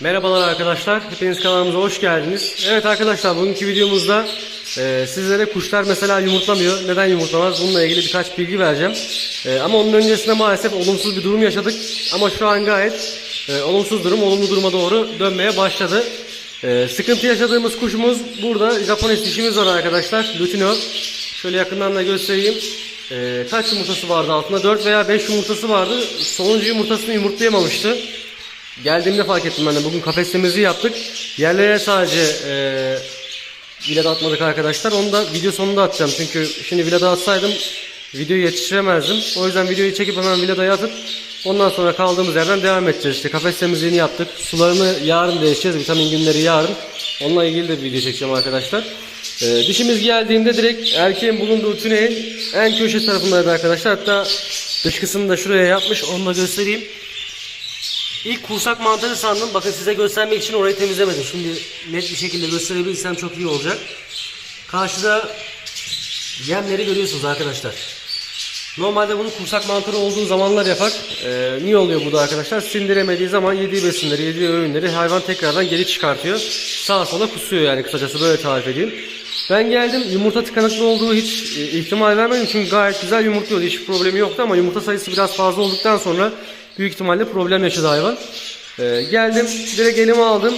Merhabalar arkadaşlar, hepiniz kanalımıza hoş geldiniz. Evet arkadaşlar, bugünkü videomuzda e, sizlere kuşlar mesela yumurtlamıyor. Neden yumurtlamaz? Bununla ilgili birkaç bilgi vereceğim. E, ama onun öncesinde maalesef olumsuz bir durum yaşadık. Ama şu an gayet e, olumsuz durum, olumlu duruma doğru dönmeye başladı. E, sıkıntı yaşadığımız kuşumuz burada. Japones dişimiz var arkadaşlar, Lutino. Şöyle yakından da göstereyim. E, kaç yumurtası vardı altında? 4 veya 5 yumurtası vardı. Sonuncu yumurtasını yumurtlayamamıştı. Geldiğimde fark ettim ben de. Bugün kafes temizliği yaptık. Yerlere sadece e, vilada atmadık arkadaşlar. Onu da video sonunda atacağım. Çünkü şimdi vilada atsaydım videoyu yetiştiremezdim. O yüzden videoyu çekip hemen viladaya atıp ondan sonra kaldığımız yerden devam edeceğiz. İşte kafes temizliğini yaptık. Sularını yarın değişeceğiz. Vitamin günleri yarın. Onunla ilgili de bir video çekeceğim arkadaşlar. E, dişimiz geldiğinde direkt erkeğin bulunduğu tüneyin en köşe tarafındaydı arkadaşlar. Hatta dış kısmını da şuraya yapmış. Onu da göstereyim. İlk kursak mantarı sandım. Bakın size göstermek için orayı temizlemedim. Şimdi net bir şekilde gösterebilirsem çok iyi olacak. Karşıda yemleri görüyorsunuz arkadaşlar. Normalde bunu kursak mantarı olduğu zamanlar yapar. Ee, niye oluyor bu da arkadaşlar? Sindiremediği zaman yediği besinleri, yediği öğünleri hayvan tekrardan geri çıkartıyor. Sağa sola kusuyor yani kısacası böyle tarif edeyim. Ben geldim yumurta tıkanıklı olduğu hiç e, ihtimal vermedim çünkü gayet güzel yumurtluyordu. Hiç problemi yoktu ama yumurta sayısı biraz fazla olduktan sonra büyük ihtimalle problem yaşadı hayvan. Ee, geldim direkt elime aldım.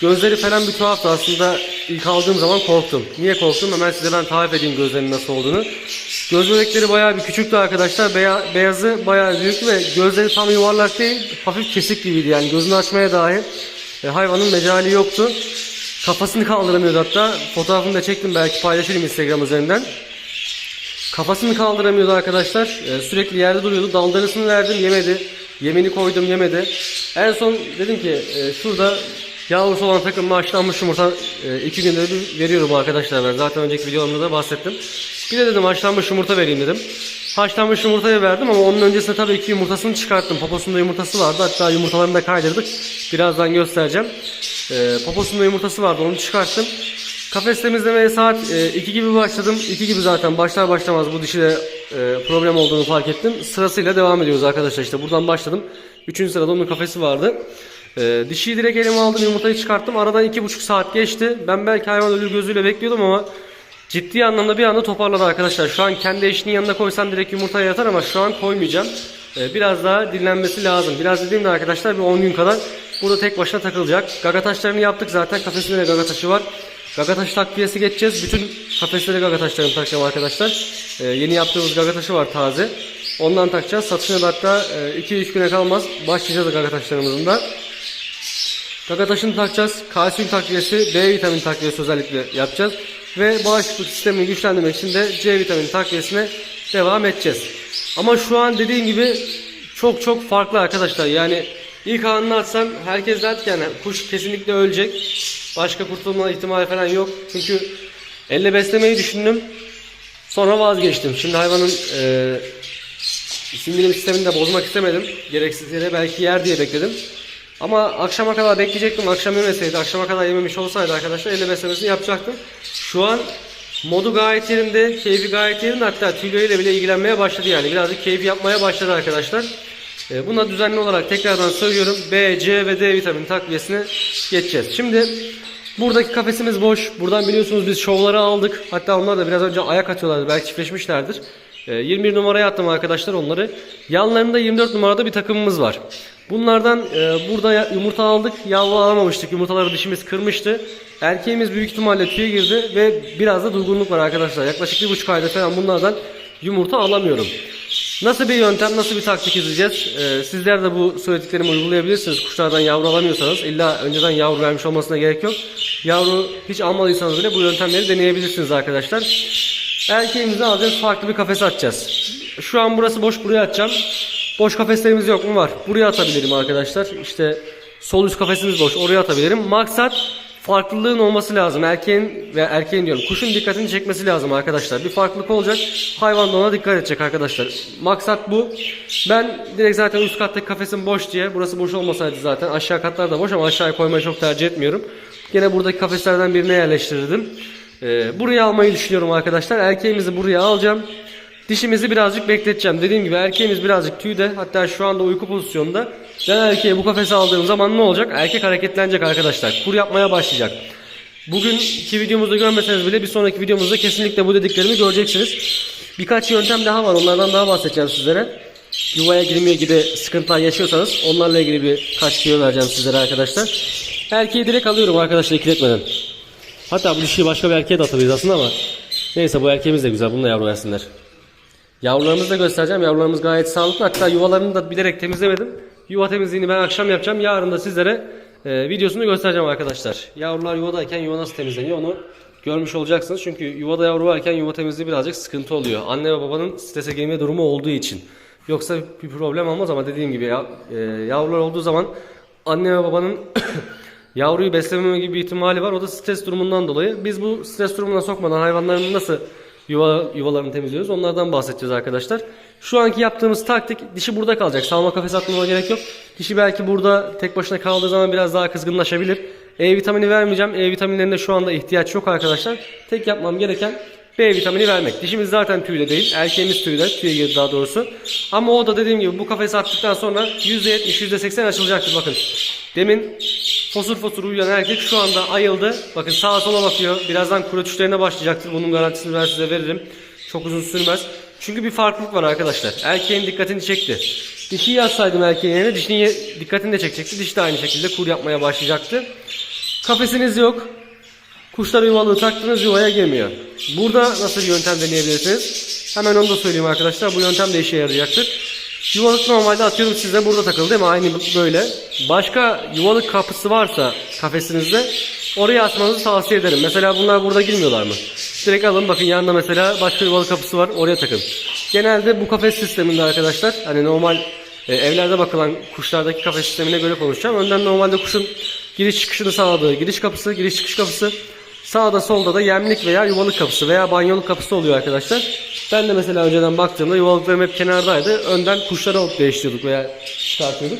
Gözleri falan bir tuhaftı aslında ilk aldığım zaman korktum. Niye korktum? Hemen size ben tarif edeyim gözlerinin nasıl olduğunu. Göz bebekleri bayağı bir küçüktü arkadaşlar. Beya, beyazı bayağı büyüktü ve gözleri tam yuvarlak değil, hafif kesik gibiydi yani gözünü açmaya dahi e, hayvanın mecali yoktu. Kafasını kaldıramıyordu hatta. Fotoğrafını da çektim belki paylaşırım Instagram üzerinden. Kafasını kaldıramıyordu arkadaşlar. Ee, sürekli yerde duruyordu. Daldarısını verdim yemedi. Yemini koydum yemedi. En son dedim ki e, şurada yavrusu olan takım haşlanmış yumurta e, iki günde bir veriyorum arkadaşlar ben. Zaten önceki videolarımda da bahsettim. Bir de dedim haşlanmış yumurta vereyim dedim. Haşlanmış yumurtayı verdim ama onun öncesinde tabii ki yumurtasını çıkarttım. Poposunda yumurtası vardı. Hatta yumurtalarını da kaydırdık. Birazdan göstereceğim. E, poposunda yumurtası vardı onu çıkarttım. Kafes temizlemeye saat 2 gibi başladım. 2 gibi zaten başlar başlamaz bu dişide e, problem olduğunu fark ettim. Sırasıyla devam ediyoruz arkadaşlar. İşte buradan başladım. 3. sırada onun kafesi vardı. E, dişiyi direkt elime aldım yumurtayı çıkarttım. Aradan 2,5 saat geçti. Ben belki hayvan ölür gözüyle bekliyordum ama ciddi anlamda bir anda toparladı arkadaşlar. Şu an kendi eşinin yanına koysam direkt yumurtaya yatar ama şu an koymayacağım. E, biraz daha dinlenmesi lazım. Biraz dediğimde arkadaşlar bir 10 gün kadar burada tek başına takılacak. Gaga taşlarını yaptık zaten. Kafesinde de gaga taşı var. Gaga taşı takviyesi geçeceğiz. Bütün kafeslere gaga taşlarını takacağım arkadaşlar. Ee, yeni yaptığımız gaga taşı var taze. Ondan takacağız. Satışına da hatta 2-3 güne kalmaz. Başlayacağız gaga taşlarımızın da. Gaga taşını takacağız. Kalsiyum takviyesi, B vitamin takviyesi özellikle yapacağız. Ve bağışıklık sistemini güçlendirmek için de C vitamini takviyesine devam edeceğiz. Ama şu an dediğim gibi çok çok farklı arkadaşlar. Yani ilk anını atsam herkes der yani kuş kesinlikle ölecek. Başka kurtulma ihtimali falan yok. Çünkü elle beslemeyi düşündüm. Sonra vazgeçtim. Şimdi hayvanın e, sindirim sistemini de bozmak istemedim. Gereksiz yere belki yer diye bekledim. Ama akşama kadar bekleyecektim. Akşam yemeseydi, akşama kadar yememiş olsaydı arkadaşlar elle beslemesini yapacaktım. Şu an modu gayet yerinde, keyfi gayet yerinde. Hatta tüyleriyle bile ilgilenmeye başladı yani. Birazcık keyif yapmaya başladı arkadaşlar. E, Buna düzenli olarak tekrardan söylüyorum. B, C ve D vitamin takviyesine geçeceğiz. Şimdi buradaki kafesimiz boş. Buradan biliyorsunuz biz şovları aldık. Hatta onlar da biraz önce ayak atıyorlardı. Belki çiftleşmişlerdir. E, 21 numaraya attım arkadaşlar onları. Yanlarında 24 numarada bir takımımız var. Bunlardan e, burada yumurta aldık. Yavru alamamıştık. Yumurtaları dişimiz kırmıştı. Erkeğimiz büyük ihtimalle tüye girdi ve biraz da durgunluk var arkadaşlar. Yaklaşık bir buçuk ayda falan bunlardan yumurta alamıyorum. Nasıl bir yöntem, nasıl bir taktik izleyeceğiz? Ee, sizler de bu söylediklerimi uygulayabilirsiniz. Kuşlardan yavru alamıyorsanız illa önceden yavru vermiş olmasına gerek yok. Yavru hiç almadıysanız bile bu yöntemleri deneyebilirsiniz arkadaşlar. Erkeğimizi alacağız, farklı bir kafes atacağız. Şu an burası boş, buraya atacağım. Boş kafeslerimiz yok mu? Var. Buraya atabilirim arkadaşlar. İşte sol üst kafesimiz boş, oraya atabilirim. Maksat farklılığın olması lazım. Erkeğin ve erkeğin diyorum kuşun dikkatini çekmesi lazım arkadaşlar. Bir farklılık olacak. Hayvan da ona dikkat edecek arkadaşlar. Maksat bu. Ben direkt zaten üst kattaki kafesim boş diye. Burası boş olmasaydı zaten aşağı katlar da boş ama aşağıya koymayı çok tercih etmiyorum. Gene buradaki kafeslerden birine yerleştirirdim. Ee, buraya almayı düşünüyorum arkadaşlar. Erkeğimizi buraya alacağım. Dişimizi birazcık bekleteceğim. Dediğim gibi erkeğimiz birazcık tüyde. Hatta şu anda uyku pozisyonunda. Ben erkeğe bu kafese aldığım zaman ne olacak? Erkek hareketlenecek arkadaşlar. Kur yapmaya başlayacak. Bugünkü videomuzda görmeseniz bile bir sonraki videomuzda kesinlikle bu dediklerimi göreceksiniz. Birkaç yöntem daha var. Onlardan daha bahsedeceğim sizlere. Yuvaya girmiyor gibi sıkıntılar yaşıyorsanız onlarla ilgili birkaç tüyo vereceğim sizlere arkadaşlar. Erkeği direkt alıyorum arkadaşlar ikiletmeden. Hatta bu dişiyi başka bir erkeğe de atabiliriz aslında ama neyse bu erkeğimiz de güzel. Bununla yavru versinler. Yavrularımızı da göstereceğim. Yavrularımız gayet sağlıklı. Hatta yuvalarını da bilerek temizlemedim. Yuva temizliğini ben akşam yapacağım. Yarın da sizlere e, videosunu göstereceğim arkadaşlar. Yavrular yuvadayken yuva nasıl temizleniyor onu görmüş olacaksınız. Çünkü yuvada yavru varken yuva temizliği birazcık sıkıntı oluyor. Anne ve babanın strese girme durumu olduğu için. Yoksa bir problem olmaz ama dediğim gibi ya, e, yavrular olduğu zaman anne ve babanın yavruyu beslememe gibi bir ihtimali var. O da stres durumundan dolayı. Biz bu stres durumuna sokmadan hayvanların nasıl yuva yuvalarını temizliyoruz. Onlardan bahsedeceğiz arkadaşlar. Şu anki yaptığımız taktik dişi burada kalacak. Salma kafes atmama gerek yok. Dişi belki burada tek başına kaldığı zaman biraz daha kızgınlaşabilir. E vitamini vermeyeceğim. E vitaminlerine şu anda ihtiyaç yok arkadaşlar. Tek yapmam gereken B vitamini vermek. Dişimiz zaten tüyde değil. Erkeğimiz tüyde. Tüye girdi daha doğrusu. Ama o da dediğim gibi bu kafesi attıktan sonra %70 %80 açılacaktır bakın. Demin fosur fosur uyuyan erkek şu anda ayıldı. Bakın sağa sola bakıyor. Birazdan kuru düşlerine başlayacaktır. Bunun garantisini ben size veririm. Çok uzun sürmez. Çünkü bir farklılık var arkadaşlar. Erkeğin dikkatini çekti. Dişiyi yazsaydım erkeğin yerine dişinin dikkatini de çekecekti. Dişi de aynı şekilde kur yapmaya başlayacaktı. Kafesiniz yok. Kuşlar yuvalığı taktınız yuvaya girmiyor. Burada nasıl bir yöntem deneyebilirsiniz? Hemen onu da söyleyeyim arkadaşlar. Bu yöntem de işe yarayacaktır. Yuvalık normalde atıyorum size burada takılı değil mi? Aynı böyle. Başka yuvalık kapısı varsa kafesinizde oraya atmanızı tavsiye ederim. Mesela bunlar burada girmiyorlar mı? Direkt alın bakın yanında mesela başka yuvalık kapısı var oraya takın. Genelde bu kafes sisteminde arkadaşlar hani normal e, evlerde bakılan kuşlardaki kafes sistemine göre konuşacağım. Önden normalde kuşun giriş çıkışını sağladığı giriş kapısı, giriş çıkış kapısı. Sağda solda da yemlik veya yuvalık kapısı veya banyoluk kapısı oluyor arkadaşlar. Ben de mesela önceden baktığımda yuvalıklarım hep kenardaydı. Önden kuşları alıp değiştiriyorduk veya çıkartıyorduk.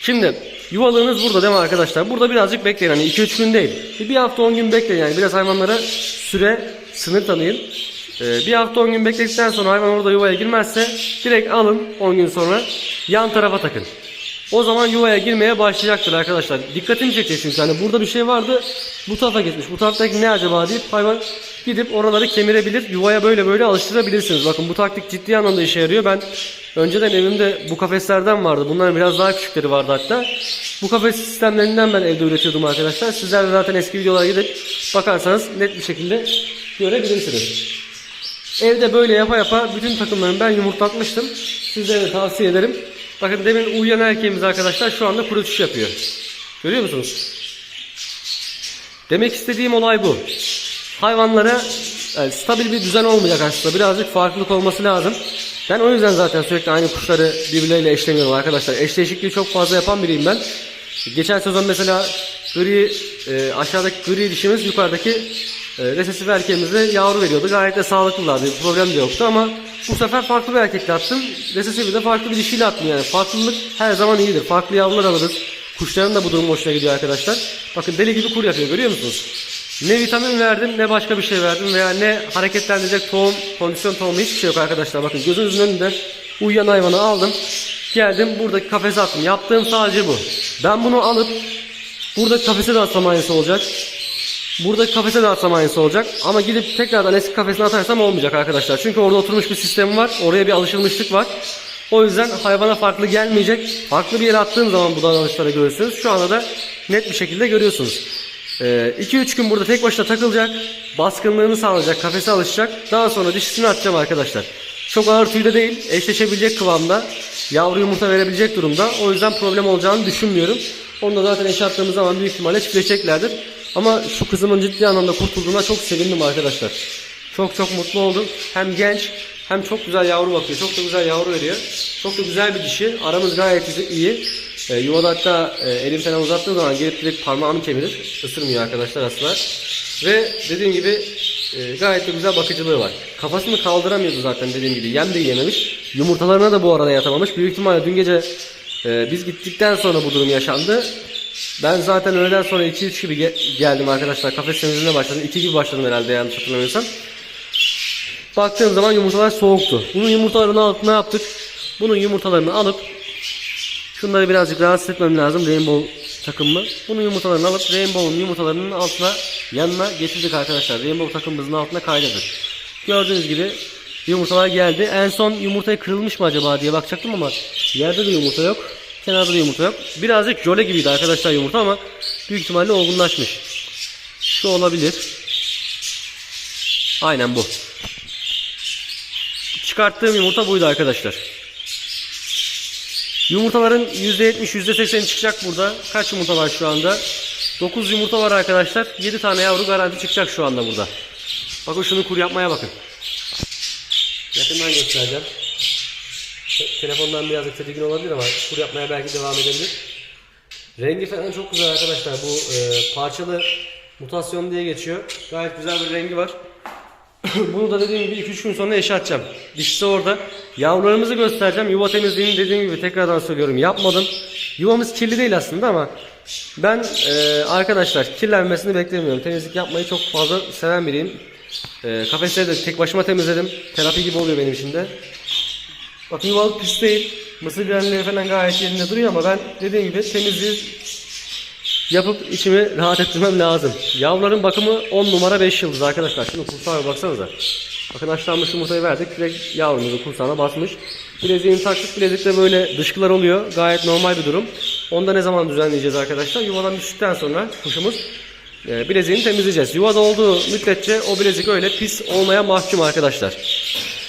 Şimdi yuvalığınız burada değil mi arkadaşlar? Burada birazcık bekleyin. Hani 2-3 gün değil. Bir hafta 10 gün bekleyin. Yani biraz hayvanlara süre sınır tanıyın. Ee, bir hafta 10 gün bekledikten sonra hayvan orada yuvaya girmezse direkt alın 10 gün sonra yan tarafa takın. O zaman yuvaya girmeye başlayacaktır arkadaşlar. Dikkatini çekecek çünkü hani burada bir şey vardı. Bu tarafa gitmiş. Bu taraftaki ne acaba deyip hayvan gidip oraları kemirebilir. Yuvaya böyle böyle alıştırabilirsiniz. Bakın bu taktik ciddi anlamda işe yarıyor. Ben önceden evimde bu kafeslerden vardı. Bunların biraz daha küçükleri vardı hatta. Bu kafes sistemlerinden ben evde üretiyordum arkadaşlar. Sizler de zaten eski videolara gidip bakarsanız net bir şekilde görebilirsiniz. Evde böyle yapa yapa bütün takımlarımı ben yumurtlatmıştım. Sizlere de tavsiye ederim. Bakın demin uyuyan erkeğimiz arkadaşlar şu anda kuru düşüş yapıyor. Görüyor musunuz? Demek istediğim olay bu. Hayvanlara yani stabil bir düzen olmayacak aslında. Birazcık farklılık olması lazım. Ben o yüzden zaten sürekli aynı kuşları birbirleriyle eşlemiyorum arkadaşlar. Eşleşikliği çok fazla yapan biriyim ben. Geçen sezon mesela gri e, aşağıdaki gri dişimiz yukarıdaki resesif erkeğimize yavru veriyordu. Gayet de sağlıklılardı. Bir problem de yoktu ama bu sefer farklı bir erkekle attım. Resesifi de farklı bir dişiyle attım yani. Farklılık her zaman iyidir. Farklı yavrular alırız. Kuşların da bu durum hoşuna gidiyor arkadaşlar. Bakın deli gibi kur yapıyor görüyor musunuz? Ne vitamin verdim ne başka bir şey verdim veya ne hareketlendirecek tohum, kondisyon tohumu hiçbir şey yok arkadaşlar. Bakın gözünüzün önünde uyuyan hayvanı aldım. Geldim buradaki kafese attım. Yaptığım sadece bu. Ben bunu alıp buradaki kafese de atsam aynısı olacak. Buradaki kafese de atsam aynısı olacak. Ama gidip tekrardan eski kafesine atarsam olmayacak arkadaşlar. Çünkü orada oturmuş bir sistem var. Oraya bir alışılmışlık var. O yüzden hayvana farklı gelmeyecek. Farklı bir yere attığım zaman bu davranışları görürsünüz. Şu anda da net bir şekilde görüyorsunuz. 2-3 gün burada tek başına takılacak. Baskınlığını sağlayacak. Kafese alışacak. Daha sonra dişisini atacağım arkadaşlar. Çok ağır tüyde değil. Eşleşebilecek kıvamda. Yavru yumurta verebilecek durumda. O yüzden problem olacağını düşünmüyorum. Onu da zaten eşe attığımız zaman büyük ihtimalle çiftleşeceklerdir. Ama şu kızımın ciddi anlamda kurtulduğuna çok sevindim arkadaşlar. Çok çok mutlu oldum. Hem genç hem çok güzel yavru bakıyor. Çok da güzel yavru veriyor. Çok da güzel bir dişi. Aramız gayet iyi. E, yuvada hatta e, elim falan uzattığım zaman gelip direkt parmağımı kemirir. Isırmıyor arkadaşlar asla. Ve dediğim gibi e, gayet de güzel bakıcılığı var. Kafasını kaldıramıyordu zaten dediğim gibi. Yem de yememiş. Yumurtalarına da bu arada yatamamış. Büyük ihtimalle dün gece e, biz gittikten sonra bu durum yaşandı. Ben zaten öğleden sonra 2-3 gibi ge- geldim arkadaşlar. Kafes temizliğine başladım. 2 gibi başladım herhalde yanlış hatırlamıyorsam. Baktığım zaman yumurtalar soğuktu. Bunun yumurtalarını alıp ne yaptık? Bunun yumurtalarını alıp Şunları birazcık rahatsız etmem lazım Rainbow takımımı. Bunun yumurtalarını alıp Rainbow'un yumurtalarının altına yanına getirdik arkadaşlar. Rainbow takımımızın altına kaydırdık. Gördüğünüz gibi yumurtalar geldi. En son yumurtayı kırılmış mı acaba diye bakacaktım ama yerde de yumurta yok. Kenarda da yumurta yok. Birazcık jöle gibiydi arkadaşlar yumurta ama büyük ihtimalle olgunlaşmış. Şu olabilir. Aynen bu. Çıkarttığım yumurta buydu arkadaşlar. Yumurtaların %70 %80'i çıkacak burada. Kaç yumurta var şu anda? 9 yumurta var arkadaşlar. 7 tane yavru garanti çıkacak şu anda burada. Bakın şunu kur yapmaya bakın. Yakından göstereceğim. Te- telefondan birazcık tedirgin olabilir ama kur yapmaya belki devam edebilir. Rengi falan çok güzel arkadaşlar. Bu e, parçalı mutasyon diye geçiyor. Gayet güzel bir rengi var. Bunu da dediğim gibi 2-3 gün sonra eşe atacağım. Dişisi orada. Yavrularımızı göstereceğim. Yuva temizliğini dediğim gibi tekrardan söylüyorum yapmadım. Yuvamız kirli değil aslında ama ben e, arkadaşlar kirlenmesini beklemiyorum. Temizlik yapmayı çok fazla seven biriyim. E, kafesleri de tek başıma temizledim. Terapi gibi oluyor benim için de. Bakın yuvalık pis değil. Mısır granülleri falan gayet yerinde duruyor ama ben dediğim gibi temizliği yapıp içimi rahat ettirmem lazım. Yavruların bakımı 10 numara 5 yıldız arkadaşlar. Şimdi kursağa baksanıza. Bakın haşlanmış yumurtayı verdik. Direkt yavrumuzu kursağına basmış. Bileziğini taktık. Bilezikte böyle dışkılar oluyor. Gayet normal bir durum. Onu da ne zaman düzenleyeceğiz arkadaşlar? Yuvadan düştükten sonra kuşumuz e, bileziğini temizleyeceğiz. Yuvada olduğu müddetçe o bilezik öyle pis olmaya mahkum arkadaşlar.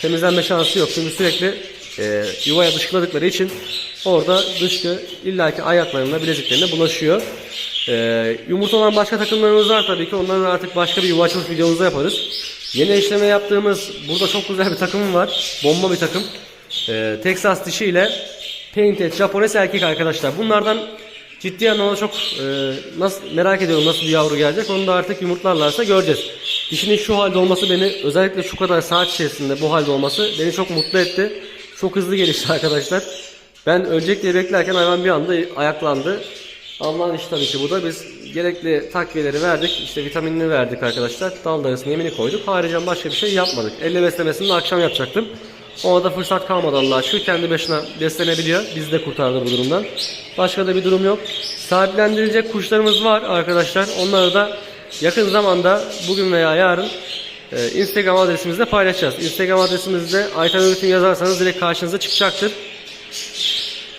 Temizlenme şansı yok. Çünkü sürekli e, yuvaya dışkıladıkları için orada dışkı illaki ayaklarına bileziklerine bulaşıyor. E, yumurta olan başka takımlarımız var tabii ki. Onları artık başka bir yuva açılış videomuzda yaparız. Yeni eşleme yaptığımız burada çok güzel bir takımım var. Bomba bir takım. E, Texas dişi ile Painted Japones erkek arkadaşlar. Bunlardan ciddi anlamda çok e, nasıl merak ediyorum nasıl bir yavru gelecek. Onu da artık yumurtlarlarsa göreceğiz. Dişinin şu halde olması beni özellikle şu kadar saat içerisinde bu halde olması beni çok mutlu etti. Çok hızlı gelişti arkadaşlar. Ben diye beklerken hayvan bir anda ayaklandı. Allah'ın işi tabii ki bu da biz gerekli takviyeleri verdik. işte vitaminini verdik arkadaşlar. Dal darısını yemini koyduk. Haricen başka bir şey yapmadık. Elle beslemesini de akşam yapacaktım. Ona da fırsat kalmadı Allah'a şükür. Kendi başına beslenebiliyor. Bizi de kurtardı bu durumdan. Başka da bir durum yok. Sahiplendirilecek kuşlarımız var arkadaşlar. Onları da yakın zamanda bugün veya yarın e, Instagram adresimizde paylaşacağız. Instagram adresimizde Aytan Üretim yazarsanız direkt karşınıza çıkacaktır.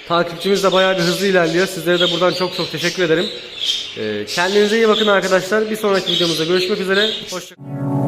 Takipçimiz de bayağı bir hızlı ilerliyor. Sizlere de buradan çok çok teşekkür ederim. E, kendinize iyi bakın arkadaşlar. Bir sonraki videomuzda görüşmek üzere. Hoşçakalın.